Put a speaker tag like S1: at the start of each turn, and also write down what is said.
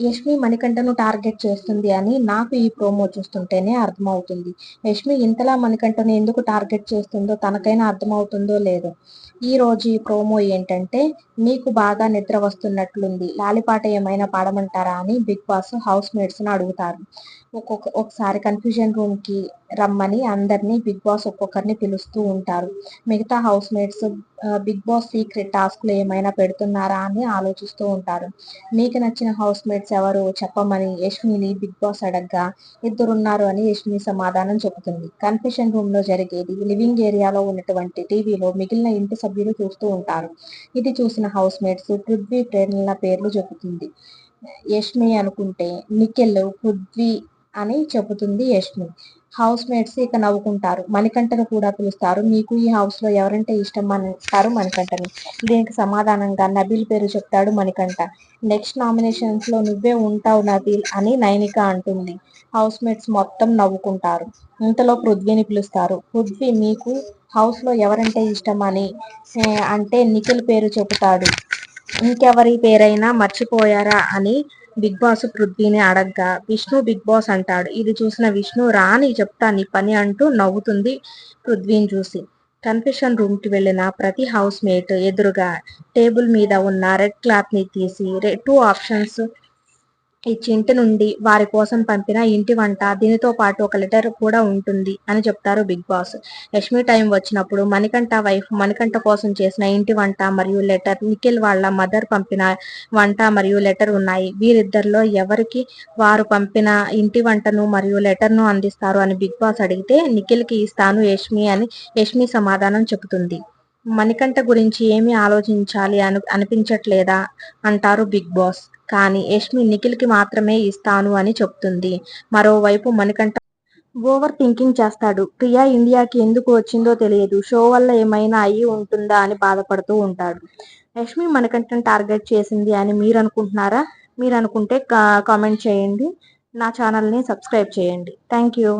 S1: Yashmi మణికంఠను target చేస్తుంది అని నాకు ఈ ప్రోమో చూస్తుంటేనే అర్థమవుతుంది. యష్మి ఇంతలా మణికంఠను ఎందుకు టార్గెట్ చేస్తుందో తనకైనా అర్థమవుతుందో లేదో. ఈ రోజు ఈ ప్రోమో ఏంటంటే మీకు బాగా నిద్ర వస్తున్నట్లుంది లాలిపాట ఏమైనా పాడమంటారా? అని బిగ్ బాస్ హౌస్ మేట్స్ను అడుగుతారు. ఒక్కొక్క ఒకసారి కన్ఫ్యూజన్ రూమ్కి రమ్మని అందరినీ బిగ్ బాస్ ఒక్కొక్కరిని పిలుస్తూ ఉంటారు. మిగతా house mates big boss secret టాస్క్లు ఏమైనా పెడుతున్నారా అని ఆలోచిస్తూ ఉంటారు. మీకు నచ్చిన హౌస్ మేట్స్ ఎవరు? చెప్పమని యష్మిని బిగ్ బాస్ అడగ్గా ఇద్దరున్నారు అని యష్మి సమాధానం చెబుతుంది. కన్ఫెషన్ రూమ్లో జరిగేది లివింగ్ ఏరియాలో ఉన్నటువంటి టీవీలో మిగిలిన ఇంటి సభ్యులు చూస్తూ ఉంటారు. ఇది చూసిన హౌస్ మేట్స్ పృథ్వీ ప్రేరణల పేర్లు చెబుతుంది. యష్మి అనుకుంటే నిఖిల్ పృథ్వీ అని చెబుతుంది యష్మి. హౌస్ మేట్స్ ఇక నవ్వుకుంటారు. మణికంఠను కూడా పిలుస్తారు. మీకు ఈ హౌస్లో ఎవరంటే ఇష్టం అని అంటారు మణికంఠని. దీనికి సమాధానంగా నబీల్ పేరు చెప్తాడు మణికంఠ. నెక్స్ట్ నామినేషన్స్లో నువ్వే ఉంటావు నబీల్ అని నైనిక అంటుంది. హౌస్ మేట్స్ మొత్తం నవ్వుకుంటారు. ఇంతలో పృథ్వీని పిలుస్తారు. పృథ్వీ మీకు హౌస్లో ఎవరంటే ఇష్టం అని అంటే నిఖిల్ పేరు చెబుతాడు. ఇంకెవరి పేరైనా మర్చిపోయారా అని బిగ్ బాస్ పృథ్వీని అడగ్గా. విష్ణు బిగ్ బాస్ అంటాడు. ఇది చూసిన విష్ణు రాని చెప్తా నీ పని అంటూ నవ్వుతుంది పృథ్వీని చూసి. కన్ఫెషన్ రూమ్కి వెళ్ళిన ప్రతి హౌస్ మేట్ ఎదురుగా టేబుల్ మీద ఉన్న రెడ్ క్లాత్ని తీసి టూ ఆప్షన్స్ ఇచ్చి ఇంటి నుండి వారి కోసం పంపిన ఇంటి వంట దీనితో పాటు ఒక లెటర్ కూడా ఉంటుంది అని చెప్తారు బిగ్ బాస్. లక్ష్మి టైం వచ్చినప్పుడు మణికంఠ వైఫ్ మణికంఠ కోసం చేసిన ఇంటి వంట మరియు లెటర్ నిఖిల్ వాళ్ళ మదర్ పంపిన వంట మరియు లెటర్ ఉన్నాయి. వీరిద్దరిలో ఎవరికి వారు పంపిన ఇంటి వంటను మరియు లెటర్ను అందిస్తారు అని బిగ్ బాస్ అడిగితే నిఖిల్కి ఇస్తాను యష్మి అని యష్మి సమాధానం చెబుతుంది. మణికంఠ గురించి ఏమి ఆలోచించాలి అని అనిపించట్లేదా? అంటారు బిగ్ బాస్. కానీ యష్మి నిఖిల్కి మాత్రమే ఇస్తాను అని చెప్తుంది. మరోవైపు మణికంఠ ఓవర్ థింకింగ్ చేస్తాడు. ప్రియా ఇండియాకి ఎందుకు వచ్చిందో తెలియదు. షో వల్ల ఏమైనా అయ్యి ఉంటుందా అని బాధపడుతూ ఉంటాడు. యష్మి మణికంఠను టార్గెట్ చేసింది అని మీరు అనుకుంటున్నారా మీరు అనుకుంటే కామెంట్ చేయండి. నా ఛానల్ని సబ్స్క్రైబ్ చేయండి. Thank you.